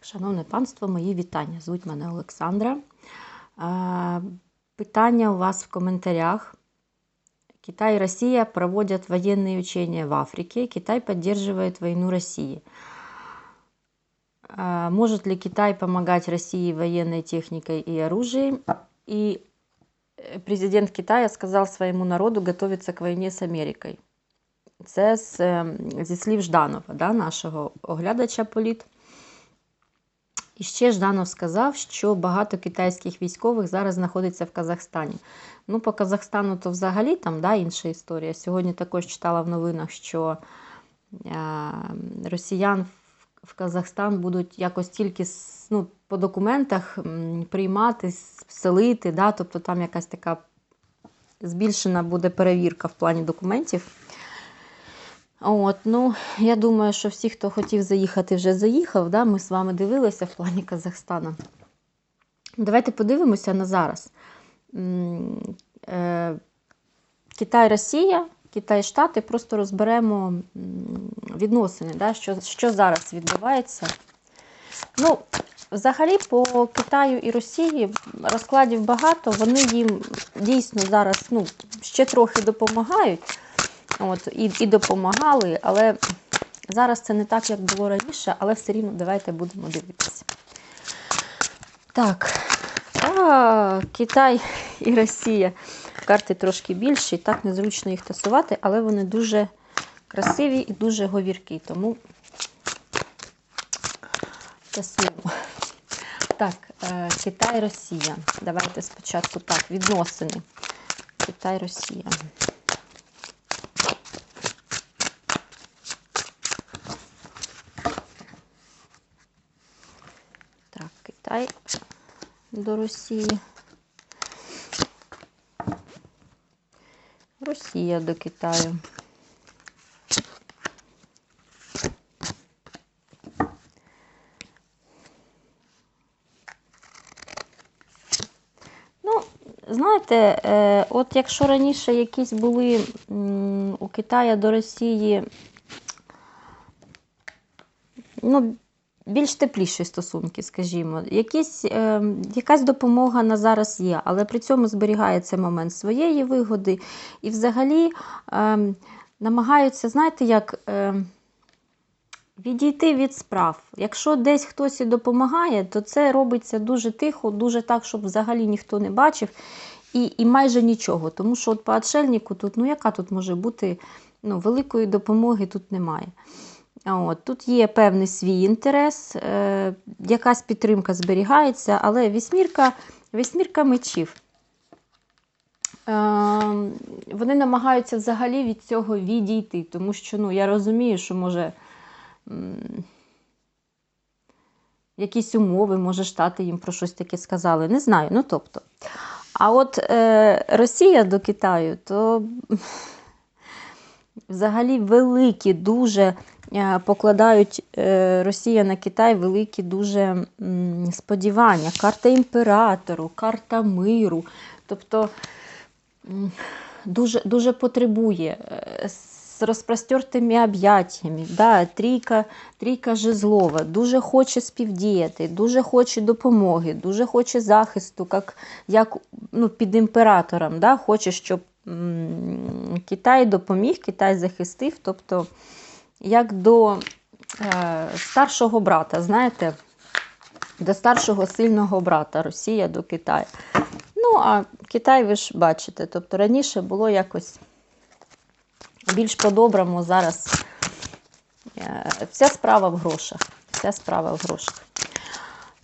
Шановне панство, мої вітання. Звуть мене Олександра. Е, Питання у вас в комментариях. Китай и Россия проводят военные учения в Африке. Китай поддерживает войну России. Э, Может ли Китай помогать России военной техникой и оружием? И э, президент Китая сказав своєму народу готуватися к війні з Америкою. Це з, е, зі слів Жданова, да, нашого оглядача політ. І ще Жданов сказав, що багато китайських військових зараз знаходиться в Казахстані. Ну, по Казахстану то взагалі там да, інша історія. Сьогодні також читала в новинах, що е, росіян в- Казахстан будуть якось тільки ну, по документах приймати, селити, да, тобто там якась така збільшена буде перевірка в плані документів. От, ну, я думаю, що всі, хто хотів заїхати, вже заїхав. Да? Ми з вами дивилися в плані Казахстана. Давайте подивимося на зараз. Е, Китай, Росія, Китай, Штати, просто розберемо відносини, да? що, що зараз відбувається. Ну, взагалі, по Китаю і Росії розкладів багато, вони їм дійсно зараз ну, ще трохи допомагають. От, і, і допомагали, але зараз це не так, як було раніше, але все рівно давайте будемо дивитися. Так, а, Китай і Росія. Карти трошки більші, так незручно їх тасувати, але вони дуже красиві і дуже говіркі, тому тасуємо. Так, е, Китай, Росія. Давайте спочатку так, відносини. Китай, Росія. Китай до Росії. Росія до Китаю. Ну, знаєте, е, от якщо раніше якісь були у Китая до Росії ну, більш тепліші стосунки, скажімо. Якісь, е, якась допомога на зараз є, але при цьому зберігається момент своєї вигоди. І взагалі е, намагаються, знаєте, як е, відійти від справ. Якщо десь хтось і допомагає, то це робиться дуже тихо, дуже так, щоб взагалі ніхто не бачив. І, і майже нічого. Тому що от по отшельнику тут, ну яка тут може бути ну, великої допомоги тут немає. От, тут є певний свій інтерес, е, якась підтримка зберігається, але вісьмірка, вісьмірка мечів. Е, вони намагаються взагалі від цього відійти, тому що ну, я розумію, що може м, якісь умови, може, Штати їм про щось таке сказали. Не знаю. Ну, тобто. А от е, Росія до Китаю, то взагалі великі дуже е, покладають е, Росія на Китай великі дуже сподівання. Карта імператору, карта миру. Тобто дуже, дуже потребує е, з розпростертими об'яттями. Да, трійка, трійка жезлова, дуже хоче співдіяти, дуже хоче допомоги, дуже хоче захисту, як, як ну, під імператором. Да, Хоче, щоб Китай допоміг, Китай захистив. Тобто, як до е, старшого брата, знаєте, до старшого сильного брата Росія до Китаю. Ну, а Китай, ви ж бачите, тобто раніше було якось більш по-доброму зараз. е, Вся справа в грошах. Вся справа в грошах.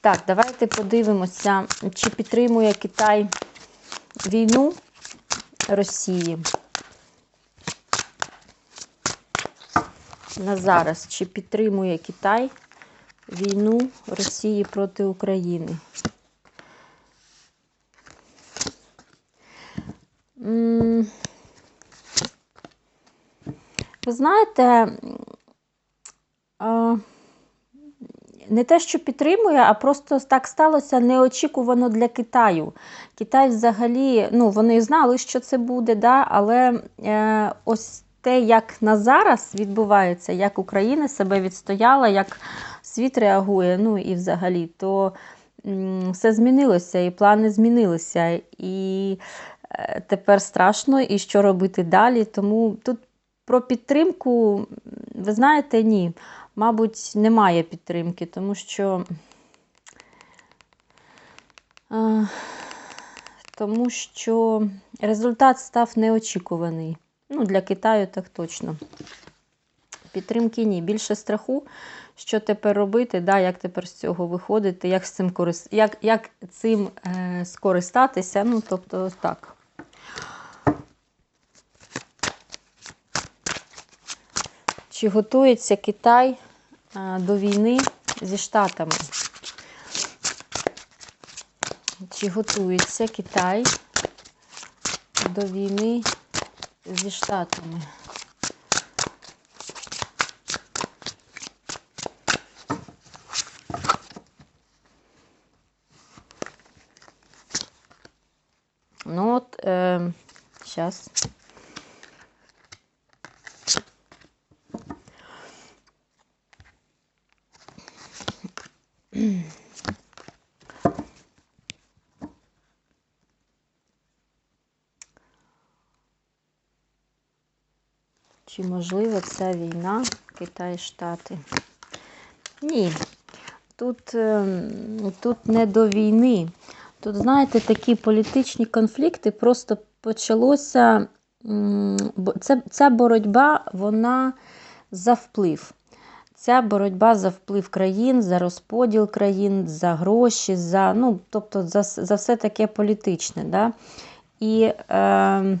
Так, давайте подивимося, чи підтримує Китай війну Росії. На зараз, чи підтримує Китай війну Росії проти України? М, Ви знаєте, не те, що підтримує, а просто так сталося неочікувано для Китаю. Китай взагалі, ну, вони знали, що це буде, да, але е, ось те, як на зараз відбувається, як Україна себе відстояла, як світ реагує, ну і взагалі, то все змінилося, і плани змінилися. І е, тепер страшно, і що робити далі. Тому тут про підтримку, ви знаєте, ні. Мабуть, немає підтримки, тому що. е, Тому що результат став неочікуваний. Ну, для Китаю так точно. Підтримки ні. Більше страху, що тепер робити, да, як тепер з цього виходити, як, з цим, корис... як, як цим е, скористатися. Ну, тобто, так. Чи готується Китай е, до війни зі Штатами? Чи готується Китай до війни зі Штатами? Ну от, е, зараз. Чи можлива ця війна Китай-Штати? Ні. Тут, ем, тут не до війни. Тут, знаєте, такі політичні конфлікти просто почалося. Ця боротьба, вона за вплив. Ця боротьба за вплив країн, за розподіл країн, за гроші, за, ну, тобто за, за все таке політичне. Да? І е,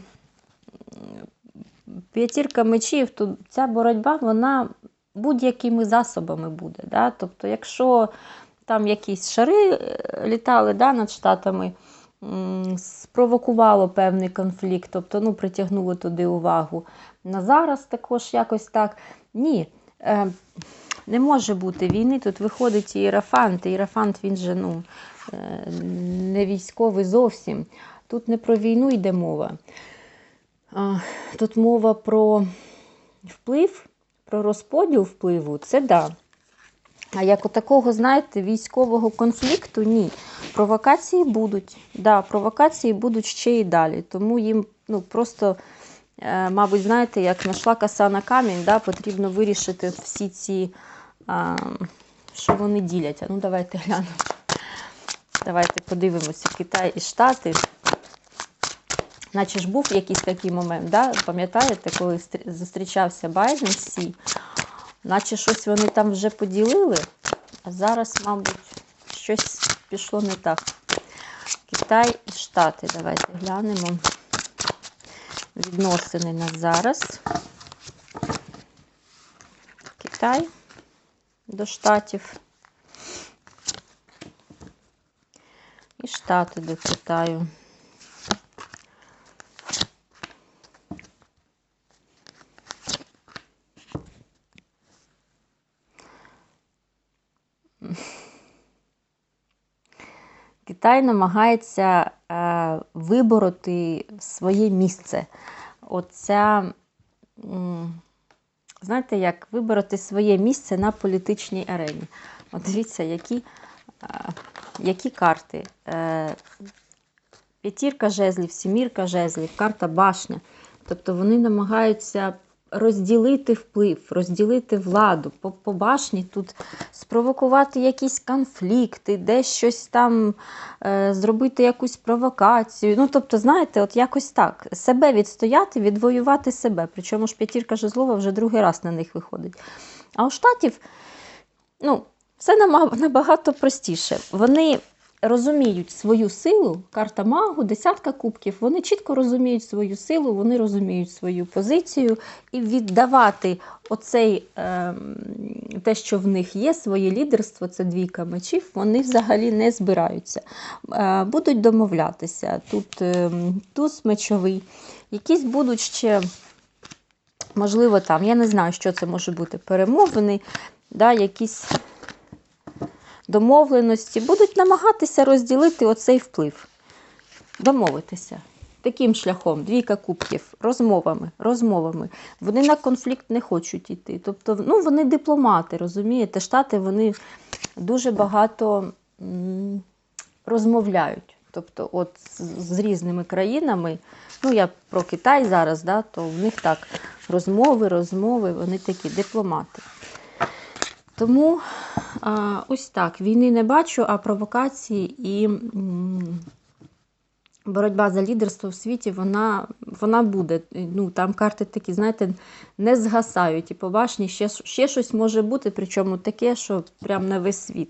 п'ятірка мечів, то ця боротьба, вона будь-якими засобами буде. Да? Тобто, якщо там якісь шари е, літали да, над Штатами, спровокувало певний конфлікт, тобто ну, притягнуло туди увагу. На зараз також якось так. Ні. Е, не може бути війни. Тут виходить Іерафант. Іерафант він же ну, е, не військовий зовсім. Тут не про війну йде мова. Тут мова про вплив, про розподіл впливу це да. А як у такого, знаєте, військового конфлікту ні. Провокації будуть. Да, провокації будуть ще і далі. Тому їм ну, просто, е, мабуть, знаєте, як нашла коса на камінь, да, потрібно вирішити всі ці, а, що вони ділять. А ну давайте глянемо. Давайте подивимося Китай і Штати. Наче ж був якийсь такий момент, да? пам'ятаєте, коли зустрічався Байден Сі, наче щось вони там вже поділили, а зараз, мабуть, щось пішло не так. Китай і Штати. Давайте глянемо відносини на зараз. Китай до Штатів. І Штати до Китаю. Китай намагається е, вибороти своє місце. Оця, знаєте, як вибороти своє місце на політичній арені. От дивіться, які, е, які карти. Е, п'ятірка жезлів, сімірка жезлів, карта башня. Тобто вони намагаються розділити вплив, розділити владу. По, по башні тут спровокувати якісь конфлікти, десь щось там е, зробити якусь провокацію. Ну, тобто, знаєте, от якось так. Себе відстояти, відвоювати себе. Причому ж п'ятірка жезлова вже другий раз на них виходить. А у штатів, ну, все набагато простіше. Вони розуміють свою силу, карта магу, десятка кубків, вони чітко розуміють свою силу, вони розуміють свою позицію і віддавати оцей ем, те, що в них є, своє лідерство, це двійка мечів, вони взагалі не збираються. Е, будуть домовлятися. Тут ем, туз мечовий, якісь будуть ще. Можливо, там, я не знаю, що це може бути, перемовини, да, якісь домовленості, будуть намагатися розділити оцей вплив. Домовитися. таким шляхом, двійка кубків, розмовами, розмовами. Вони на конфлікт не хочуть йти. Тобто, ну, вони дипломати, розумієте? Штати вони дуже багато розмовляють. Тобто, от з, з різними країнами, ну я про Китай зараз, да, то в них так розмови, розмови, вони такі дипломати. Тому а, ось так, війни не бачу, а провокації і м, боротьба за лідерство в світі, вона, вона буде. Ну, там карти такі, знаєте, не згасають. І по башні ще, ще щось може бути, причому таке, що прям на весь світ.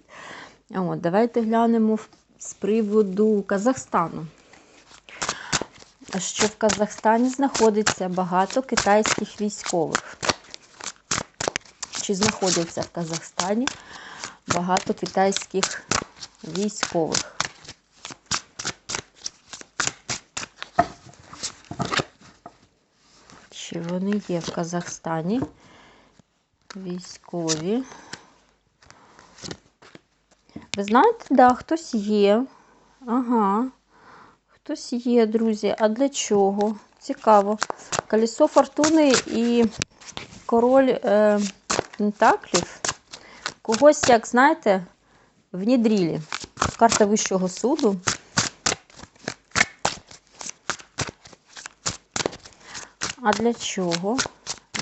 От, давайте глянемо з приводу Казахстану. Що в Казахстані знаходиться багато китайських військових. Чи знаходяться в Казахстані багато китайських військових? Чи вони є в Казахстані? Військові. Ви знаєте, да, хтось є. Ага. Хтось є, друзі. А для чого? Цікаво. Колесо фортуни і король е, Пентаклів. Когось, як знаєте, внідрілі. Карта Вищого суду. А для чого?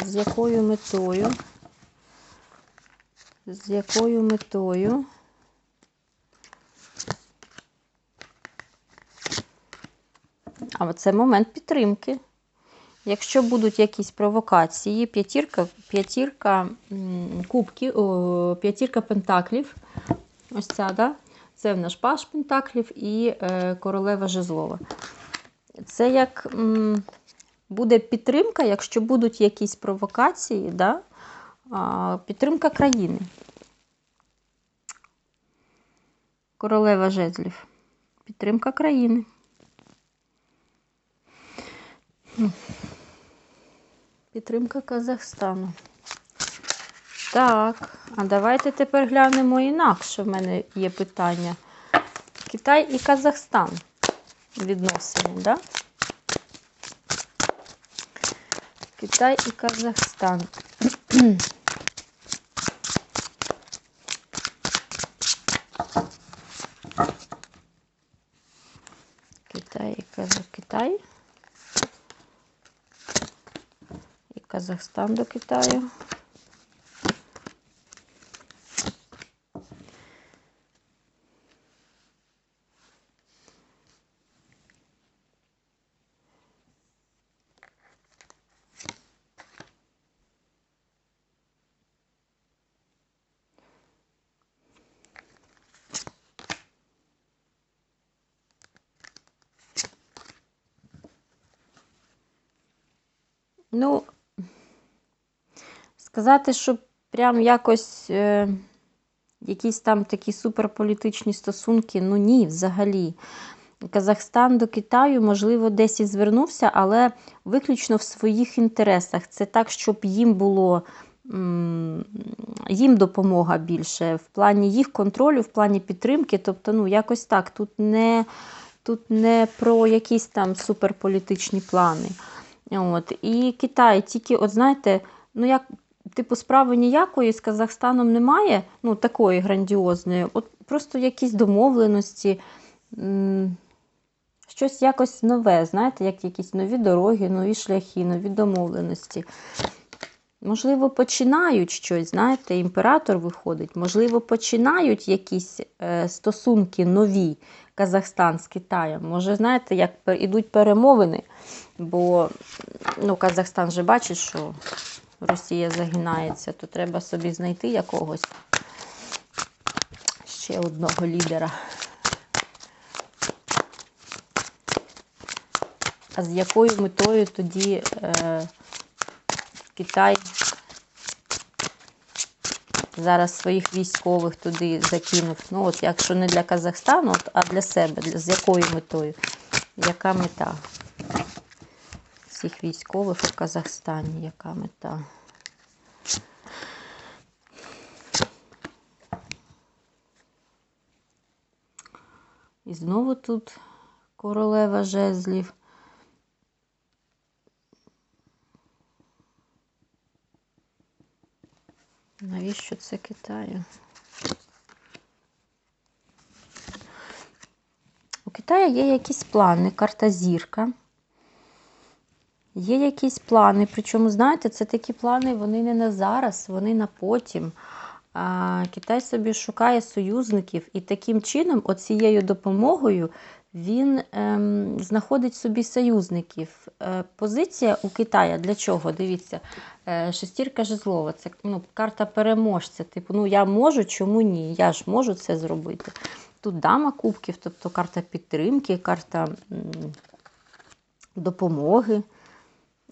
З якою метою? З якою метою? А це момент підтримки. Якщо будуть якісь провокації, п'ятірка, п'ятірка кубків, п'ятірка пентаклів, ось ця, да? це в наш паш пентаклів і е, королева жезлова. Це як буде підтримка, якщо будуть якісь провокації, да? підтримка країни. Королева жезлів. Підтримка країни. Підтримка Казахстану. Так, а давайте тепер глянемо інакше. В мене є питання. Китай і Казахстан відносини, да? Китай і Казахстан. Китай і Казах... Китай. І Казахстан до Китаю. Ну, сказати, що прям якось е, якісь там такі суперполітичні стосунки, ну ні, взагалі. Казахстан до Китаю, можливо, десь і звернувся, але виключно в своїх інтересах. Це так, щоб їм було їм допомога більше в плані їх контролю, в плані підтримки. Тобто, ну, якось так. Тут не, тут не про якісь там суперполітичні плани. От. І Китай тільки, от знаєте, ну як, типу, справи ніякої з Казахстаном немає, ну, такої грандіозної. От просто якісь домовленості, щось якось нове, знаєте, як якісь нові дороги, нові шляхи, нові домовленості. Можливо, починають щось, знаєте, імператор виходить, можливо, починають якісь е, стосунки нові Казахстан з Китаєм. Може, знаєте, як ідуть перемовини, бо ну, Казахстан же бачить, що Росія загинається, то треба собі знайти якогось ще одного лідера. А з якою метою тоді е, Китай зараз своїх військових туди закинув? Ну, от якщо не для Казахстану, а для себе, з якою метою? Яка мета? всіх військових у Казахстані, яка мета. І знову тут королева жезлів. Навіщо це Китаю? У Китаю є якісь плани, карта зірка. Є якісь плани, причому, знаєте, це такі плани, вони не на зараз, вони на потім. А, Китай собі шукає союзників, і таким чином, оцією допомогою, він ем, знаходить собі союзників. Е, позиція у Китая для чого? Дивіться, е, шестірка жезлова, це ну, карта переможця. Типу, ну я можу, чому ні? Я ж можу це зробити. Тут дама кубків, тобто карта підтримки, карта м, допомоги.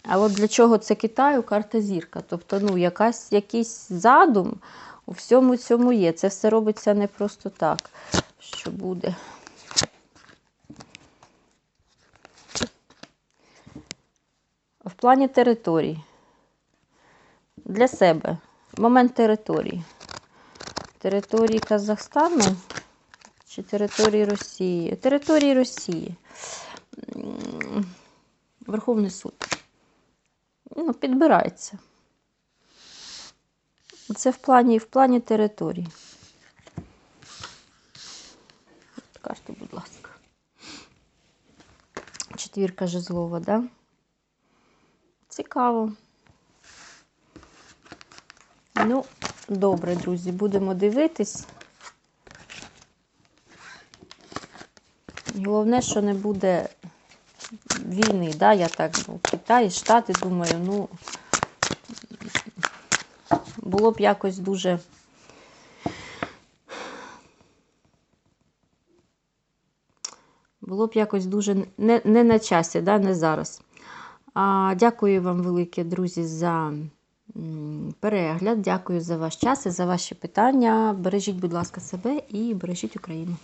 А от для чого це Китаю? Карта зірка. Тобто, ну, якась, якийсь задум у всьому цьому є. Це все робиться не просто так, що буде. В плані територій. Для себе. Момент території. Території Казахстану чи території Росії? Території Росії. Верховний суд. Ну, підбирається. Це в плані, в плані території. Карти, будь ласка. Четвірка жезлова, да? Цікаво. Ну, добре, друзі, будемо дивитись. Головне, що не буде війни, да, я так, ну, Китай, Штати, думаю, ну, було б якось дуже. Було б якось дуже не, не на часі, да, не зараз. А, дякую вам, велике, друзі, за перегляд. Дякую за ваш час і за ваші питання. Бережіть, будь ласка, себе і бережіть Україну.